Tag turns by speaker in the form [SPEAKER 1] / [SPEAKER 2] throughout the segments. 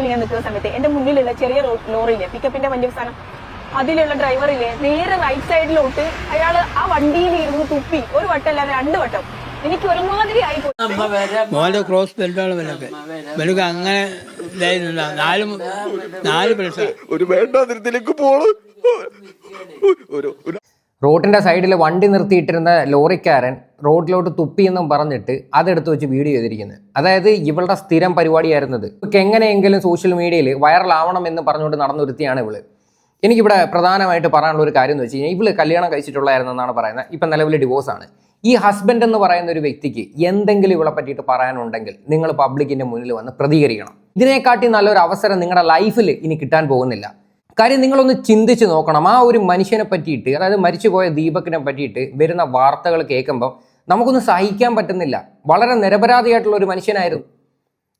[SPEAKER 1] ബാക്കിൽ ഞാൻ നിൽക്കുന്ന സമയത്ത് എന്റെ മുന്നിലുള്ള ചെറിയ ലോറിയിൽ ലോറിയില്ലേ പിക്കപ്പിന്റെ വലിയ സാധനം അതിലുള്ള ഡ്രൈവറില്ലേ നേരെ റൈറ്റ് സൈഡിലോട്ട് അയാൾ ആ വണ്ടിയിൽ ഇരുന്ന് തുപ്പി. ഒരു വട്ടം അല്ലാതെ രണ്ട് വട്ടം. എനിക്ക് ഒരുമാതിരി ആയി പോയി.
[SPEAKER 2] അമ്മ വരാം
[SPEAKER 3] ക്രോസ് ബെൽറ്റാണ് വിലക്ക് വിലക്ക് അങ്ങനെ നാല്
[SPEAKER 4] ഒരു വേണ്ടാതിരത്തിലേക്ക് പോൾ.
[SPEAKER 5] റോഡിന്റെ സൈഡിൽ വണ്ടി നിർത്തിയിട്ടിരുന്ന ലോറിക്കാരൻ റോഡിലോട്ട് തുപ്പി തുപ്പിയെന്നും പറഞ്ഞിട്ട് അതെടുത്ത് വെച്ച് വീഡിയോ ചെയ്തിരിക്കുന്നത്. അതായത് ഇവളുടെ സ്ഥിരം പരിപാടിയായിരുന്നത്. ഇവൾക്ക് എങ്ങനെയെങ്കിലും സോഷ്യൽ മീഡിയയിൽ വൈറലാവണം എന്ന് പറഞ്ഞുകൊണ്ട് നടന്നൊരുത്തിയാണ് ഇവൾ. എനിക്കിവിടെ പ്രധാനമായിട്ട് പറയാനുള്ള ഒരു കാര്യം എന്ന് വെച്ച് കഴിഞ്ഞാൽ ഇവൾ കല്യാണം കഴിച്ചിട്ടുള്ളതായിരുന്നെന്നാണ് പറയുന്നത്. ഇപ്പം നിലവിൽ ഡിവോഴ്സ് ആണ്. ഈ ഹസ്ബൻഡ് എന്ന് പറയുന്ന ഒരു വ്യക്തിക്ക് എന്തെങ്കിലും ഇവളെ പറ്റിയിട്ട് പറയാനുണ്ടെങ്കിൽ നിങ്ങൾ പബ്ലിക്കിന്റെ മുന്നിൽ വന്ന് പ്രതികരിക്കണം. ഇതിനെക്കാട്ടി നല്ലൊരു അവസരം നിങ്ങളുടെ ലൈഫിൽ ഇനി കിട്ടാൻ പോകുന്നില്ല. കാര്യം നിങ്ങളൊന്ന് ചിന്തിച്ച് നോക്കണം. ആ ഒരു മനുഷ്യനെ പറ്റിയിട്ട് അതായത് മരിച്ചുപോയ ദീപക്കിനെ പറ്റിയിട്ട് വരുന്ന വാർത്തകൾ കേൾക്കുമ്പോൾ നമുക്കൊന്നും സഹിക്കാൻ പറ്റുന്നില്ല. വളരെ നിരപരാധിയായിട്ടുള്ള ഒരു മനുഷ്യനായിരുന്നു.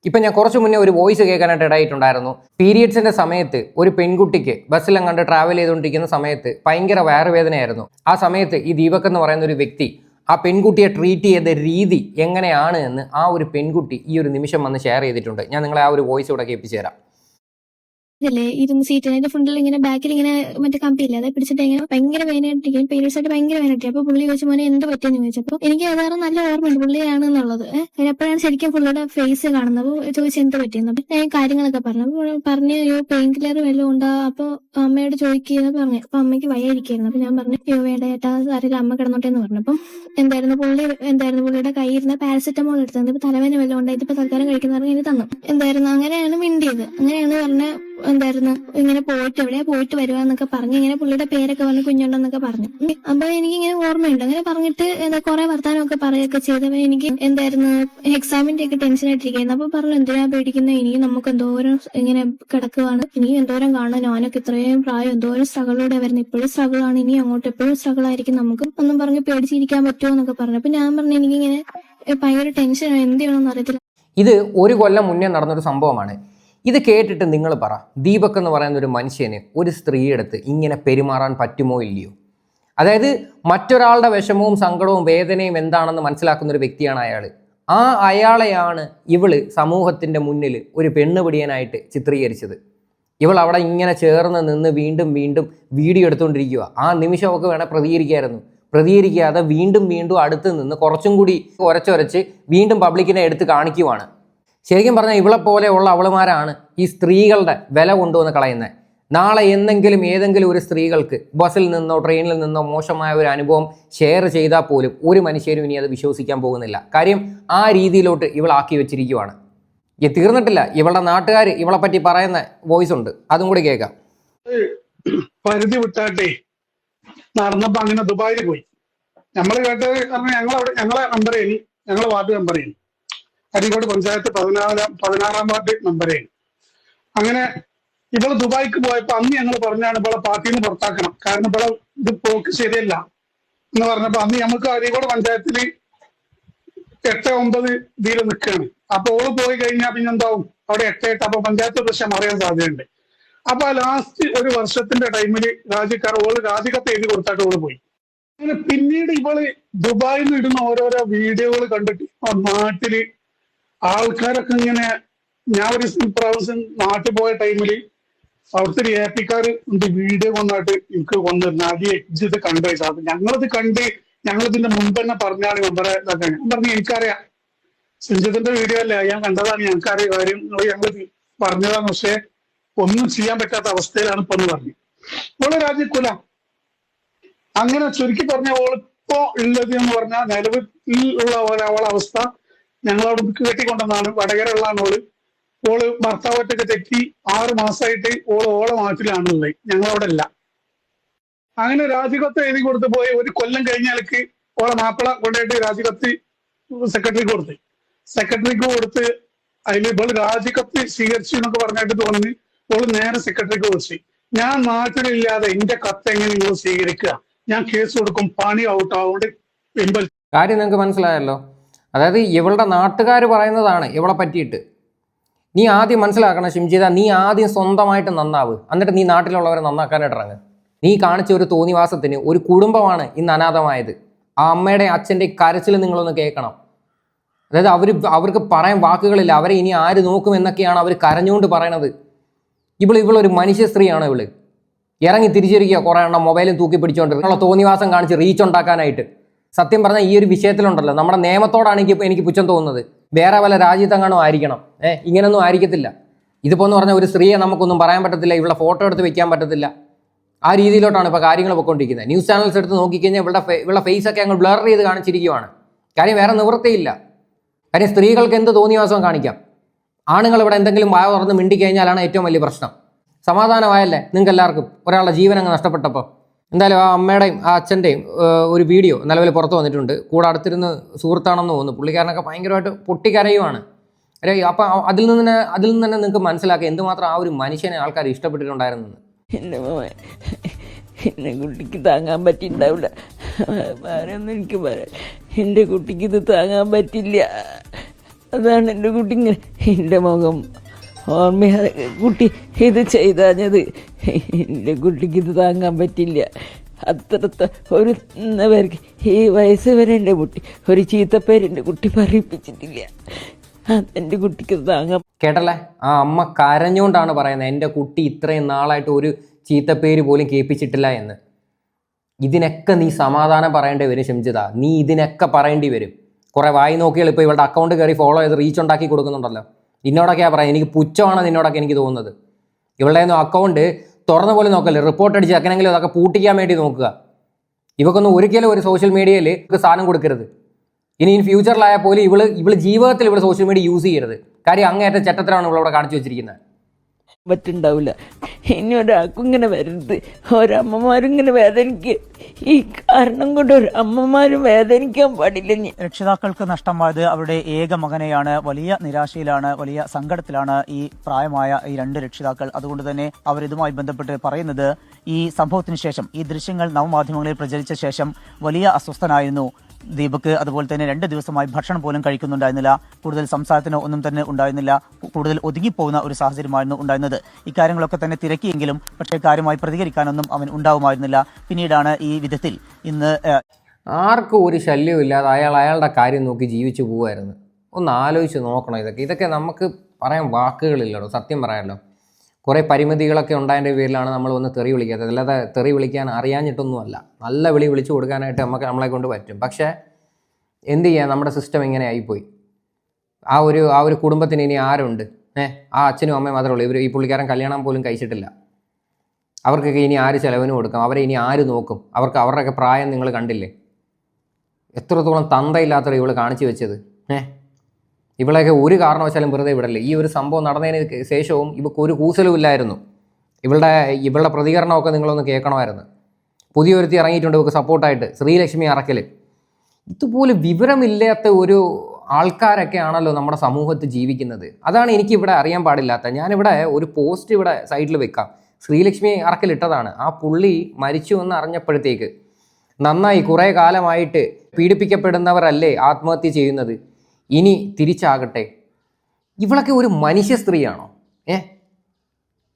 [SPEAKER 5] ഇപ്പം ഞാൻ കുറച്ച് മുന്നേ ഒരു വോയിസ് കേൾക്കാനായിട്ട് ഇടയായിട്ടുണ്ടായിരുന്നു. പീരിയഡ്സിന്റെ സമയത്ത് ഒരു പെൺകുട്ടിക്ക് ബസ്സിലും കണ്ട് ട്രാവൽ ചെയ്തുകൊണ്ടിരിക്കുന്ന സമയത്ത് ഭയങ്കര വയറുവേദനയായിരുന്നു. ആ സമയത്ത് ഈ ദീപക് എന്ന് പറയുന്ന ഒരു വ്യക്തി ആ പെൺകുട്ടിയെ ട്രീറ്റ് ചെയ്ത രീതി എങ്ങനെയാണ് എന്ന് ആ ഒരു പെൺകുട്ടി ഈ ഒരു നിമിഷം വന്ന് ഷെയർ ചെയ്തിട്ടുണ്ട്. ഞാൻ നിങ്ങളെ ആ ഒരു വോയിസ് ഇവിടെ കേൾപ്പിച്ചു തരാം.
[SPEAKER 6] ഇതല്ലേ ഇരുന്ന് സീറ്റ് അതിന്റെ ഫ്രണ്ടിൽ ഇങ്ങനെ ബാക്കിൽ ഇങ്ങനെ മറ്റേ കമ്പിയില്ല അത് പിടിച്ചിട്ട് ഇങ്ങനെ ഭയങ്കര വേനായിട്ടിരിക്കും പീരീഡ്സ് ആയിട്ട് ഭയങ്കര വേനായിട്ട് അപ്പൊ പുള്ളി ചോദിച്ചു മോനെ എന്ത് പറ്റിയെന്ന് ചോദിച്ചപ്പോ എനിക്ക് അതാറ് നല്ല ഓർമ്മയുണ്ട്. പുള്ളിയാണ് എന്നുള്ളത്. ഏഹ് അപ്പോഴാണ് ശരിക്കും പുള്ളിയുടെ ഫേസ് കാണുന്നത്. അപ്പൊ ചോദിച്ചു എന്ത് പറ്റിയെന്ന്? അപ്പൊ ഞാൻ കാര്യങ്ങളൊക്കെ പറഞ്ഞു. അപ്പൊ പറഞ്ഞു അയ്യോ പെയിൻ കില്ലർ വല്ലതും ഉണ്ടാ? അപ്പൊ അമ്മയോട് ചോദിക്കുക പറഞ്ഞു. അപ്പൊ അമ്മയ്ക്ക് വയ്യായിരിക്കായിരുന്നു അപ്പൊ ഞാൻ പറഞ്ഞു അയ്യോ വേണ്ട ഏട്ടാ അറിയില്ല അമ്മ കിടന്നോട്ടെ എന്ന് പറഞ്ഞു. അപ്പം എന്തായിരുന്നു പുള്ളി എന്തായിരുന്നു പുള്ളിയുടെ കയ്യിരുന്ന പാരസെറ്റമോൾ എടുത്തത്. ഇപ്പൊ തലവേന വല്ലതും ഉണ്ടായിട്ട് ഇപ്പൊ തൽക്കാലം കഴിക്കുന്ന എനിക്ക് തന്നു. എന്തായിരുന്നു? അങ്ങനെയാണ് മിണ്ടിയത്. അങ്ങനെയാണ് പറഞ്ഞ എന്തായിരുന്നു? ഇങ്ങനെ പോയിട്ട് എവിടെയാ പോയിട്ട് വരുവാന്നൊക്കെ പറഞ്ഞു ഇങ്ങനെ പുള്ളിയുടെ പേരൊക്കെ വന്ന് കുഞ്ഞുണ്ടെന്നൊക്കെ പറഞ്ഞു. അപ്പൊ എനിക്ക് ഇങ്ങനെ ഓർമ്മയുണ്ട്. അങ്ങനെ പറഞ്ഞിട്ട് എന്താ കുറെ വർത്താനമൊക്കെ പറയൊക്കെ ചെയ്തപ്പോ എനിക്ക് എന്തായിരുന്നു? എക്സാമിന്റെ ഒക്കെ ടെൻഷൻ ആയിട്ടിരിക്കുന്നു അപ്പൊ പറഞ്ഞു എന്തിനാ പേടിക്കുന്നത് ഇനി നമുക്ക് എന്തോരം ഇങ്ങനെ കിടക്കുവാണ്. ഇനി എന്തോരം കാണാൻ ഞാനൊക്കെ ഇത്രയും പ്രായം എന്തോരം സ്ട്രഗിളോടെ വരുന്നത് ഇപ്പോഴും സ്ട്രഗിൾ ആണ് ഇനി അങ്ങോട്ട് എപ്പോഴും സ്ട്രഗിൾ ആയിരിക്കും നമുക്ക് ഒന്നും പറഞ്ഞ് പേടിച്ചിരിക്കാൻ പറ്റുമോ? എന്നൊക്കെ പറഞ്ഞു. അപ്പൊ ഞാൻ പറഞ്ഞു എനിക്കിങ്ങനെ ഭയങ്കര ടെൻഷനാണ്. എന്ത് ചെയ്യണമെന്ന് അറിയത്തില്ല.
[SPEAKER 5] ഇത് ഒരു കൊല്ലം മുന്നേ നടന്നൊരു സംഭവമാണ്. ഇത് കേട്ടിട്ട് നിങ്ങൾ പറ. ദീപക് എന്ന് പറയുന്ന ഒരു മനുഷ്യന് ഒരു സ്ത്രീയെടുത്ത് ഇങ്ങനെ പെരുമാറാൻ പറ്റുമോ ഇല്ലയോ? അതായത് മറ്റൊരാളുടെ വിഷമവും സങ്കടവും വേദനയും എന്താണെന്ന് മനസ്സിലാക്കുന്ന ഒരു വ്യക്തിയാണ് അയാൾ ആ അയാളെയാണ് ഇവൾ സമൂഹത്തിന്റെ മുന്നിൽ ഒരു പെണ്ണുപിടിയനായിട്ട് ചിത്രീകരിച്ചത്. ഇവൾ അവിടെ ഇങ്ങനെ ചേർന്ന് നിന്ന് വീണ്ടും വീണ്ടും വീഡിയോ എടുത്തുകൊണ്ടിരിക്കുക ആ നിമിഷം അവൾക്ക് വേണേൽ പ്രതികരിക്കായിരുന്നു. പ്രതികരിക്കാതെ വീണ്ടും വീണ്ടും അടുത്ത് നിന്ന് കുറച്ചും കൂടി ഉരച്ചൊരച്ച് വീണ്ടും പബ്ലിക്കിനെ എടുത്ത് കാണിക്കുവാണ്. ശരിക്കും പറഞ്ഞാൽ ഇവളെ പോലെയുള്ള അവളുമാരാണ് ഈ സ്ത്രീകളുടെ വില കൊണ്ടുവന്ന് കളയുന്നത് നാളെ എന്തെങ്കിലും ഏതെങ്കിലും ഒരു സ്ത്രീകൾക്ക് ബസ്സിൽ നിന്നോ ട്രെയിനിൽ നിന്നോ മോശമായ ഒരു അനുഭവം ഷെയർ ചെയ്താൽ പോലും ഒരു മനുഷ്യരും ഇനി അത് വിശ്വസിക്കാൻ പോകുന്നില്ല. കാര്യം ആ രീതിയിലോട്ട് ഇവളാക്കി വെച്ചിരിക്കുവാണ്. ഈ തീർന്നിട്ടില്ല. ഇവളുടെ നാട്ടുകാർ ഇവളെ പറ്റി പറയുന്ന വോയിസ് ഉണ്ട്. അതും കൂടി കേൾക്കാം.
[SPEAKER 7] പരിധി വിട്ടാട്ടെ. നടന്നപ്പോ അങ്ങനെ ദുബായിൽ പോയി. നമ്മൾ കേട്ടത് കാരണം ഞങ്ങളവിടെ ഞങ്ങളെ മെമ്പറേനി ഞങ്ങളെ വാർഡ് മെമ്പറേനി അരീക്കോട് പഞ്ചായത്ത് പതിനാലാം പതിനാറാം വാർഡ് മെമ്പറേനി അങ്ങനെ ഇവൾ ദുബായിക്ക് പോയപ്പോ അന്ന് ഞങ്ങൾ പറഞ്ഞാണ് ഇവളെ പാർട്ടിയിൽ നിന്ന് പുറത്താക്കണം. കാരണം ഇവളെ ഇത് പോക്ക് ശരിയല്ല എന്ന് പറഞ്ഞപ്പോ അന്ന് നമുക്ക് അരീക്കോട് പഞ്ചായത്തിൽ എട്ട് ഒമ്പത് ഇതിൽ നിൽക്കുകയാണ് അപ്പൊ ഓൾ പോയി കഴിഞ്ഞാൽ പിന്നെ എന്താവും? അവിടെ എട്ട് എട്ട് അപ്പൊ പഞ്ചായത്ത് പ്രശ്നം അറിയാൻ സാധ്യതയുണ്ട്. അപ്പൊ ആ ലാസ്റ്റ് ഒരു വർഷത്തിന്റെ ടൈമിൽ രാജിക്കാർ ഓൾ രാജിക്കത്ത് എഴുതി കൊടുത്തിട്ട് ഓൾ പോയി. അങ്ങനെ പിന്നീട് ഇവൾ ദുബായിൽ നിന്ന് ഇടുന്ന ഓരോരോ വീഡിയോകൾ കണ്ടിട്ട് നാട്ടിൽ ആൾക്കാരൊക്കെ ഇങ്ങനെ ഞാൻ ഒരു പ്രാവശ്യം നാട്ടിൽ പോയ ടൈമിൽ അവിടുത്തെ ഒരു ഏപ്പിക്കാർ എന്ത് വീഡിയോ കൊണ്ടായിട്ട് എനിക്ക് കൊന്നിരുന്നു അടി എക്സിത് കണ്ടു വെച്ചാൽ ഞങ്ങളിത് കണ്ട് ഞങ്ങളിതിന്റെ മുമ്പ് തന്നെ പറഞ്ഞാണ് മെമ്പറെ ഇതൊക്കെ ഞാൻ പറഞ്ഞു എനിക്കറിയാം. സിഞ്ചിത്തിന്റെ വീഡിയോ അല്ല? ഞാൻ കണ്ടതാണ്. ഞങ്ങൾക്കറിയാം കാര്യം. ഞങ്ങൾ പറഞ്ഞതാണ്. പക്ഷെ ഒന്നും ചെയ്യാൻ പറ്റാത്ത അവസ്ഥയിലാണ് ഇപ്പൊ പറഞ്ഞു. ഓൾ രാജ്യക്കുല അങ്ങനെ ചുരുക്കി പറഞ്ഞ ഓളിപ്പോ ഉള്ളത് എന്ന് പറഞ്ഞാൽ നിലവിൽ ഉള്ള ഒരാളുടെ അവസ്ഥ ഞങ്ങളവിടെ കെട്ടിക്കൊണ്ടെന്നാണ് വടകരയുള്ളതാണ് ഓൾ ഓൾ ഭർത്താവായിട്ടൊക്കെ തെറ്റി ആറ് മാസമായിട്ട് ഓൾ ഓളെ നാട്ടിലാണുള്ളത്. ഞങ്ങളവിടെ അല്ല അങ്ങനെ രാജികത്ത് എഴുതി കൊടുത്ത് പോയി. ഒരു കൊല്ലം കഴിഞ്ഞാലേക്ക് ഓളെ മാപ്പിള കൊണ്ടുപോയിട്ട് രാജികത്ത് സെക്രട്ടറിക്ക് കൊടുത്ത്. സെക്രട്ടറിക്ക് കൊടുത്ത് അതിൽ ഇപ്പോൾ രാജികത്ത് സ്വീകരിച്ചു എന്നൊക്കെ പറഞ്ഞിട്ട് തോന്നി ഓൾ നേരെ സെക്രട്ടറിക്ക് കൊടുത്തു ഞാൻ നാട്ടിലില്ലാതെ എന്റെ കത്ത് എങ്ങനെ നിങ്ങൾ സ്വീകരിക്കുക? ഞാൻ കേസ് കൊടുക്കും പണി ഔട്ട് ആവുകൊണ്ട് പിൻവൽ
[SPEAKER 5] കാര്യം നിങ്ങൾക്ക് മനസ്സിലായല്ലോ. അതായത് ഇവളുടെ നാട്ടുകാർ പറയുന്നതാണ് ഇവളെ പറ്റിയിട്ട്. നീ ആദ്യം മനസ്സിലാക്കണം ഷിംജിത നീ ആദ്യം സ്വന്തമായിട്ട് നന്നാവ്. എന്നിട്ട് നീ നാട്ടിലുള്ളവരെ നന്നാക്കാനായിട്ട് ഇറങ്ങ്. നീ കാണിച്ച ഒരു തോന്നിവാസത്തിന് ഒരു കുടുംബമാണ് ഇന്ന് അനാഥമായത്. ആ അമ്മയുടെ അച്ഛന്റെ കരച്ചിൽ നിങ്ങളൊന്ന് കേൾക്കണം. അതായത് അവർ അവർക്ക് പറയാൻ വാക്കുകളില്ല. അവരെ ഇനി ആര് നോക്കും എന്നൊക്കെയാണ് അവർ കരഞ്ഞുകൊണ്ട് പറയണത്. ഇവൾ ഇവളൊരു മനുഷ്യ സ്ത്രീയാണ് ഇവൾ. ഇറങ്ങി തിരിച്ചിരിക്കുക കുറേ എണ്ണം മൊബൈലും തൂക്കി പിടിച്ചുകൊണ്ട് നിങ്ങളെ തോന്നിവാസം കാണിച്ച് റീച്ച് ഉണ്ടാക്കാനായിട്ട്. സത്യം പറഞ്ഞാൽ ഈ ഒരു വിഷയത്തിലുണ്ടല്ലോ. നമ്മുടെ നിയമത്തോടാണ് എനിക്ക് എനിക്ക് പുച്ഛം തോന്നുന്നത്. വേറെ വല്ല രാജ്യത്തെങ്ങാനും ആയിരിക്കണം. ഏഹ് ഇങ്ങനൊന്നും ആയിരിക്കത്തില്ല. ഇതിപ്പോൾ എന്ന് പറഞ്ഞാൽ ഒരു സ്ത്രീയെ നമുക്കൊന്നും പറയാൻ പറ്റത്തില്ല ഇവിടെ ഫോട്ടോ എടുത്ത് വെക്കാൻ പറ്റത്തില്ല. ആ രീതിയിലോട്ടാണ് ഇപ്പോൾ കാര്യങ്ങൾ പൊയ്ക്കൊണ്ടിരിക്കുന്നത് ന്യൂസ് ചാനൽസ് എടുത്ത് നോക്കിക്കഴിഞ്ഞാൽ ഇവിടെ ഇവിടെ ഫേസ് ഒക്കെ അങ്ങ് ബ്ലർ ചെയ്ത് കാണിച്ചിരിക്കുവാണ്. കാര്യം വേറെ നിവൃത്തിയില്ല. കാര്യം സ്ത്രീകൾക്ക് എന്ത് തോന്നിയവാസം കാണിക്കാം? ആണുങ്ങൾ ഇവിടെ എന്തെങ്കിലും വായ തുറന്ന് മിണ്ടിക്കഴിഞ്ഞാലാണ് ഏറ്റവും വലിയ പ്രശ്നം. സമാധാനമായല്ലേ നിങ്ങൾക്ക് എല്ലാവർക്കും ഒരാളുടെ ജീവൻ അങ്ങ് നഷ്ടപ്പെട്ടപ്പോൾ എന്തായാലും ആ അമ്മയുടെയും ആ അച്ഛന്റെയും ഒരു വീഡിയോ നിലവിൽ പുറത്ത് വന്നിട്ടുണ്ട്. കൂടെ അടുത്തിരുന്ന് സുഹൃത്താണെന്ന് തോന്നുന്നു. പുള്ളിക്കാരനൊക്കെ ഭയങ്കരമായിട്ട് പൊട്ടിക്കരയുമാണ് അല്ലേ അപ്പം അതിൽ നിന്ന് തന്നെ അതിൽ നിന്ന് തന്നെ നിങ്ങൾക്ക് മനസ്സിലാക്കി എന്തുമാത്രം ആ ഒരു മനുഷ്യനെ ആൾക്കാർ ഇഷ്ടപ്പെട്ടിട്ടുണ്ടായിരുന്നെന്ന്.
[SPEAKER 2] എന്റെ മോൻ എന്നെ കുട്ടിക്ക് താങ്ങാൻ പറ്റിയിട്ടുണ്ടാവില്ല വേറെയൊന്നും എനിക്ക് പറയാം എന്റെ കുട്ടിക്ക് ഇത് താങ്ങാൻ പറ്റില്ല. അതാണ് എന്റെ കുട്ടി ഇങ്ങനെ എന്റെ മുഖം ഓർമ്മ കുട്ടി ഇത് ചെയ്താഞ്ഞത്. എന്റെ കുട്ടിക്ക് ഇത് താങ്ങാൻ പറ്റില്ല. അത്രത്തെ ഒരു പേർക്ക് ഈ വയസ്സ് വരെ എന്റെ കുട്ടി ഒരു ചീത്തപ്പേര് എന്റെ കുട്ടി പറയിപ്പിച്ചിട്ടില്ല. എന്റെ കുട്ടിക്ക് ഇത് താങ്ങാൻ
[SPEAKER 5] കേട്ടല്ലേ? ആ അമ്മ കരഞ്ഞുകൊണ്ടാണ് പറയുന്നത് എന്റെ കുട്ടി ഇത്രയും നാളായിട്ട് ഒരു ചീത്തപ്പേര് പോലും കേൾപ്പിച്ചിട്ടില്ല എന്ന്. ഇതിനൊക്കെ നീ സമാധാനം പറയേണ്ടി വരും ഷംജിത നീ ഇതിനൊക്കെ പറയേണ്ടി വരും. കുറെ വായി നോക്കിയാൽ ഇപ്പോൾ ഇവളുടെ അക്കൗണ്ട് കയറി ഫോളോ ചെയ്ത് റീച്ച് ഉണ്ടാക്കി കൊടുക്കുന്നുണ്ടല്ലോ. നിന്നോടൊക്കെയാ പറയാം. എനിക്ക് പുച്ഛമാണ് നിന്നോടൊക്കെ എനിക്ക് തോന്നുന്നത്. ഇവളുടെ ഒന്നും അക്കൗണ്ട് തുറന്ന പോലെ നോക്കല്ലേ. റിപ്പോർട്ട് അടിച്ച് എങ്ങനെങ്കിലും അതൊക്കെ പൂട്ടിക്കാൻ വേണ്ടി നോക്കുക. ഇവക്കൊന്നും ഒരിക്കലും ഒരു സോഷ്യൽ മീഡിയയിൽ സാധനം കൊടുക്കരുത്. ഇനി ഇൻ ഫ്യൂച്ചറിലായാൽ പോലും ഇവൾ ഇവൾ ജീവിതത്തിൽ ഇവൾ സോഷ്യൽ മീഡിയ യൂസ് ചെയ്യരുത്. കാര്യം അങ്ങേറ്റ ചട്ടത്തിലാണ് ഇവളവിടെ കാണിച്ചു വെച്ചിരിക്കുന്നത്.
[SPEAKER 2] പറ്റുണ്ടാവില്ല ഇനി ഒരാൾക്കും ഇങ്ങനെ വരരുത്. ഒരമ്മമാരും ഇങ്ങനെ വേദനിക്ക്. ഈ കാരണം കൊണ്ട് ഒരു അമ്മമാരും വേദനിക്കാൻ പാടില്ല
[SPEAKER 8] രക്ഷിതാക്കൾക്ക് നഷ്ടമായത് അവരുടെ ഏക മകനെയാണ്. വലിയ നിരാശയിലാണ് വലിയ സങ്കടത്തിലാണ് ഈ പ്രായമായ ഈ രണ്ട് രക്ഷിതാക്കൾ. അതുകൊണ്ട് തന്നെ അവർ ഇതുമായി ബന്ധപ്പെട്ട് പറയുന്നത് ഈ സംഭവത്തിന് ശേഷം ഈ ദൃശ്യങ്ങൾ നവമാധ്യമങ്ങളിൽ പ്രചരിച്ച ശേഷം വലിയ അസ്വസ്ഥനായിരുന്നു. ദീപക് അതുപോലെ തന്നെ രണ്ട് ദിവസമായി ഭക്ഷണം പോലും കഴിക്കുന്നുണ്ടായിരുന്നില്ല. കൂടുതൽ സംസാരത്തിന് ഒന്നും തന്നെ ഉണ്ടായിരുന്നില്ല. കൂടുതൽ ഒതുങ്ങിപ്പോകുന്ന ഒരു സാഹചര്യമായിരുന്നു ഉണ്ടായിരുന്നത്. ഇക്കാര്യങ്ങളൊക്കെ തന്നെ തിരക്കിയെങ്കിലും പക്ഷേ കാര്യമായി പ്രതികരിക്കാനൊന്നും അവൻ ഉണ്ടാവുമായിരുന്നില്ല. പിന്നീടാണ് ഈ വിധത്തിൽ ഇന്ന്
[SPEAKER 5] ആർക്കും ഒരു ശല്യവും ഇല്ലാതെ അയാൾ അയാളുടെ കാര്യം നോക്കി ജീവിച്ചു പോവായിരുന്നു ഒന്ന് ആലോചിച്ച് നോക്കണം ഇതൊക്കെ. ഇതൊക്കെ നമുക്ക് പറയാൻ വാക്കുകളില്ലല്ലോ സത്യം പറയാമല്ലോ കുറേ പരിമിതികളൊക്കെ ഉണ്ടായതിന്റെ പേരിലാണ് നമ്മൾ ഒന്ന് തെറി വിളിക്കാത്തത്. അല്ലാതെ തെറി വിളിക്കാൻ അറിയാഞ്ഞിട്ടൊന്നുമല്ല. നല്ല വിളി വിളിച്ചു കൊടുക്കാനായിട്ട് നമുക്ക് നമ്മളെ കൊണ്ട് പറ്റും. പക്ഷേ എന്ത് ചെയ്യാൻ നമ്മുടെ സിസ്റ്റം ഇങ്ങനെ ആയിപ്പോയി. ആ ഒരു ആ ഒരു കുടുംബത്തിന് ഇനി ആരുണ്ട്? ഏഹ് ആ അച്ഛനും അമ്മയും മാത്രമേ ഉള്ളൂ. ഇവർ ഈ പുള്ളിക്കാരൻ കല്യാണം പോലും കഴിച്ചിട്ടില്ല. അവർക്കൊക്കെ ഇനി ആര് ചിലവിന് കൊടുക്കും? അവരെ ഇനി ആര് നോക്കും? അവർക്ക് അവരുടെയൊക്കെ പ്രായം നിങ്ങൾ കണ്ടില്ലേ? എത്രത്തോളം തന്തയില്ലാത്തവരെ ഇവൾ കാണിച്ചു വെച്ചത്? ഏഹ് ഇവളെയൊക്കെ ഒരു കാരണവശാലും വെറുതെ വിടല്ലേ. ഈ ഒരു സംഭവം നടന്നതിന് ശേഷവും ഇവൾക്ക് ഒരു കൂസലും ഇല്ലായിരുന്നു. ഇവളുടെ ഇവളുടെ പ്രതികരണമൊക്കെ നിങ്ങളൊന്ന് കേൾക്കണമായിരുന്നു. പുതിയൊരുത്തി ഇറങ്ങിയിട്ടുണ്ട് ഇവക്ക് സപ്പോർട്ടായിട്ട്. ശ്രീലക്ഷ്മി അറക്കൽ ഇതുപോലെ വിവരമില്ലാത്ത ഒരു ആൾക്കാരൊക്കെ ആണല്ലോ നമ്മുടെ സമൂഹത്തിൽ ജീവിക്കുന്നത്. അതാണ് എനിക്ക് ഇവിടെ അറിയാൻ പാടില്ലാത്ത. ഞാനിവിടെ ഒരു പോസ്റ്റ് ഇവിടെ സൈഡിൽ വെക്കാം. ശ്രീലക്ഷ്മി അറക്കലിട്ടതാണ് ആ പുള്ളി മരിച്ചു എന്ന് അറിഞ്ഞപ്പോഴത്തേക്ക് നന്നായി കുറേ കാലമായിട്ട് പീഡിപ്പിക്കപ്പെടുന്നവരല്ലേ ആത്മഹത്യ ചെയ്യുന്നത്? ഇനി തിരിച്ചാകട്ടെ. ഇവളൊക്കെ ഒരു മനുഷ്യ സ്ത്രീയാണോ? ഏ?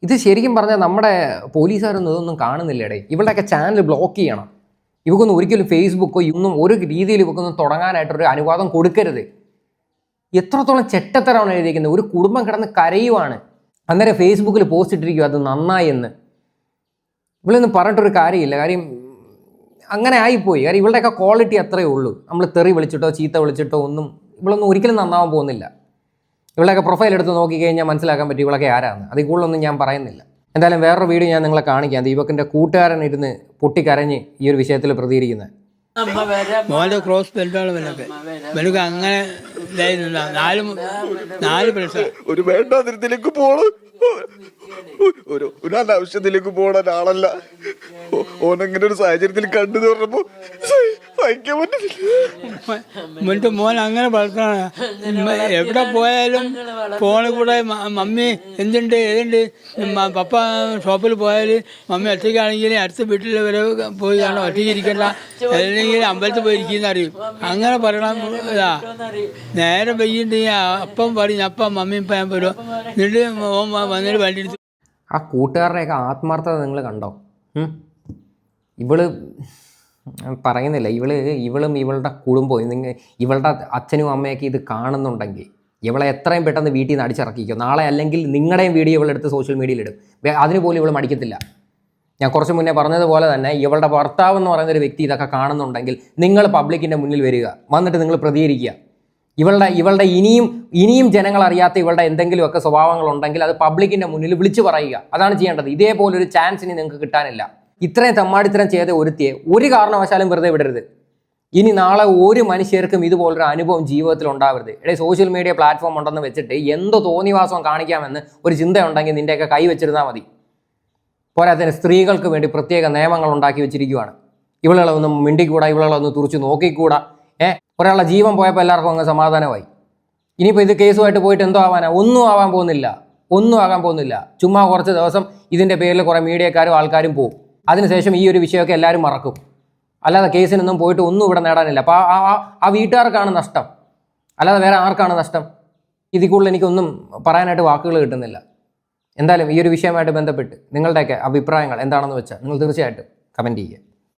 [SPEAKER 5] ഇത് ശരിക്കും പറഞ്ഞാൽ നമ്മുടെ പോലീസുകാരൊന്നും ഇതൊന്നും കാണുന്നില്ലേടേ. ഇവളുടെയൊക്കെ ചാനൽ ബ്ലോക്ക് ചെയ്യണം. ഇവക്കൊന്നും ഒരിക്കലും ഫേസ്ബുക്കോ ഇന്നും ഒരു രീതിയിൽ ഇവക്കൊന്നും തുടങ്ങാനായിട്ടൊരു അനുവാദം കൊടുക്കരുത്. എത്രത്തോളം ചെറ്റത്തരമാണ് എഴുതിയിരിക്കുന്നത്. ഒരു കുടുംബം കിടന്ന് കരയുവാണ്. അന്നേരം ഫേസ്ബുക്കിൽ പോസ്റ്റ് ഇട്ടിരിക്കും അത് നന്നായി എന്ന്. ഇവളൊന്നും പറഞ്ഞിട്ടൊരു കാര്യമില്ല. കാര്യം അങ്ങനെ ആയിപ്പോയി. കാര്യം ഇവളുടെയൊക്കെ ക്വാളിറ്റി അത്രയേ ഉള്ളൂ. നമ്മൾ തെറി വിളിച്ചിട്ടോ ചീത്ത വിളിച്ചിട്ടോ ഒന്നും ഇവളൊന്നും ഒരിക്കലും നന്നാവാൻ പോകുന്നില്ല. ഇവളൊക്കെ പ്രൊഫൈൽ എടുത്ത് നോക്കിക്കഴിഞ്ഞാൽ മനസ്സിലാക്കാൻ പറ്റും ഇവളൊക്കെ ആരാണ് അതിൽ കൂടുതലൊന്നും ഞാൻ പറയുന്നില്ല. എന്തായാലും വേറൊരു വീഡിയോ ഞാൻ നിങ്ങളെ കാണിക്കാം. ദീപകിന്റെ കൂട്ടുകാരൻ ഇരുന്ന് പൊട്ടിക്കരഞ്ഞ് ഈ ഒരു വിഷയത്തിൽ പ്രതികരിക്കുന്നത്.
[SPEAKER 3] ക്രോസ് അങ്ങനെ നാല് മു- നാല് പ്രശ്നം
[SPEAKER 4] ഒരു വേണ്ടാതിരത്തിലേക്ക് പോൾ ഒരു ഒരു അനാവശ്യത്തിലേക്ക് പോണ ഒരാളല്ല. ഓനങ്ങനെ ഒരു സാഹചര്യത്തിൽ കണ്ടു പറഞ്ഞപ്പോ സഹി- സഹിക്കാൻ പറ്റില്ല
[SPEAKER 3] മുന്നിട്ട് മോൻ അങ്ങനെ വളർത്തണ. എവിടെ പോയാലും ഫോണിൽ കൂടെ മമ്മി എന്തുണ്ട് ഏതുണ്ട്? പപ്പ ഷോപ്പിൽ പോയാൽ മമ്മി ഒറ്റയ്ക്കാണെങ്കിൽ അടുത്ത വീട്ടിൽ വരെ പോയി കാണാം ഒറ്റയ്ക്ക് ഇരിക്കണ്ട. അല്ലെങ്കിൽ അമ്പലത്തിൽ പോയി ഇരിക്കുന്ന അറിയും അങ്ങനെ പറയണം. ഇതാ. നേരെ പെയ്യുണ്ടെങ്കിൽ അപ്പം പറയും അപ്പം മമ്മി ഇപ്പം ഞാൻ വരും. എന്നിട്ട് വ- വന്നിട്ട് വണ്ടി എടുത്ത്
[SPEAKER 5] ആ കൂട്ടുകാരുടെയൊക്കെ ആത്മാർത്ഥത നിങ്ങൾ കണ്ടോ? ഇവൾ പറയുന്നില്ല. ഇവൾ ഇവളും ഇവളുടെ കുടുംബവും നിങ്ങൾ ഇവളുടെ അച്ഛനും അമ്മയൊക്കെ ഇത് കാണുന്നുണ്ടെങ്കിൽ ഇവളെ എത്രയും പെട്ടെന്ന് വീട്ടിൽ നിന്ന് അടിച്ചിറക്കിക്കും. നാളെ അല്ലെങ്കിൽ നിങ്ങളുടെയും വീഡിയോ ഇവളെടുത്ത് സോഷ്യൽ മീഡിയയിൽ ഇടും. അതിന് പോലും ഇവൾ മടിക്കത്തില്ല. ഞാൻ കുറച്ച് മുന്നേ പറഞ്ഞതുപോലെ തന്നെ ഇവളുടെ ഭർത്താവ് എന്ന് പറയുന്ന ഒരു വ്യക്തി ഇതൊക്കെ കാണുന്നുണ്ടെങ്കിൽ നിങ്ങൾ പബ്ലിക്കിന്റെ മുന്നിൽ വരിക. വന്നിട്ട് നിങ്ങൾ പ്രതികരിക്കുക. ഇവളുടെ ഇവളുടെ ഇനിയും ഇനിയും ജനങ്ങൾ അറിയാത്ത ഇവളുടെ എന്തെങ്കിലുമൊക്കെ സ്വഭാവങ്ങൾ ഉണ്ടെങ്കിൽ അത് പബ്ലിക്കിന്റെ മുന്നിൽ വിളിച്ചു പറയുക. അതാണ് ചെയ്യേണ്ടത്. ഇതേപോലൊരു ചാൻസ് ഇനി നിങ്ങൾക്ക് കിട്ടാനില്ല. ഇത്രയും തമ്മാടിത്തരം ചെയ്ത ഒരുത്തിയെ ഒരു കാരണവശാലും വെറുതെ വിടരുത്. ഇനി നാളെ ഒരു മനുഷ്യർക്കും ഇതുപോലൊരു അനുഭവം ജീവിതത്തിൽ ഉണ്ടാവരുത്. ഇടയിൽ സോഷ്യൽ മീഡിയ പ്ലാറ്റ്ഫോം ഉണ്ടെന്ന് വെച്ചിട്ട് എന്തോ തോന്നിവാസം കാണിക്കാമെന്ന് ഒരു ചിന്തയുണ്ടെങ്കിൽ നിന്റെയൊക്കെ കൈ വെച്ചിരുന്നാൽ മതി. പോരാത്തതിന് സ്ത്രീകൾക്ക് വേണ്ടി പ്രത്യേക നിയമങ്ങൾ ഉണ്ടാക്കി വെച്ചിരിക്കുകയാണ് ഒന്ന് മിണ്ടിക്കൂടാ ഒന്ന് തുറച്ച് നോക്കിക്കൂടാ. ഒരാളുടെ ജീവൻ പോയപ്പോൾ എല്ലാവർക്കും അങ്ങ് സമാധാനമായി. ഇനിയിപ്പോൾ ഇത് കേസുമായിട്ട് പോയിട്ട് എന്തോ ആവാനാ? ഒന്നും ആവാൻ പോകുന്നില്ല. ഒന്നും ആകാൻ പോകുന്നില്ല. ചുമ്മാ കുറച്ച് ദിവസം ഇതിന്റെ പേരിൽ കുറേ മീഡിയക്കാരും ആൾക്കാരും പോകും അതിനുശേഷം ഈ ഒരു വിഷയമൊക്കെ എല്ലാവരും മറക്കും. അല്ലാതെ കേസിനൊന്നും പോയിട്ട് ഒന്നും ഇവിടെ നേടാനില്ല. അപ്പോൾ ആ ആ- വീട്ടുകാർക്കാണ് നഷ്ടം. അല്ലാതെ വേറെ ആർക്കാണ് നഷ്ടം? ഇതിൽ കൂടുതൽ എനിക്കൊന്നും പറയാനായിട്ട് വാക്കുകൾ കിട്ടുന്നില്ല. എന്തായാലും ഈ ഒരു വിഷയമായിട്ട് ബന്ധപ്പെട്ട് നിങ്ങളുടെയൊക്കെ അഭിപ്രായങ്ങൾ എന്താണെന്ന് വെച്ചാൽ നിങ്ങൾ തീർച്ചയായിട്ടും കമന്റ് ചെയ്യുക.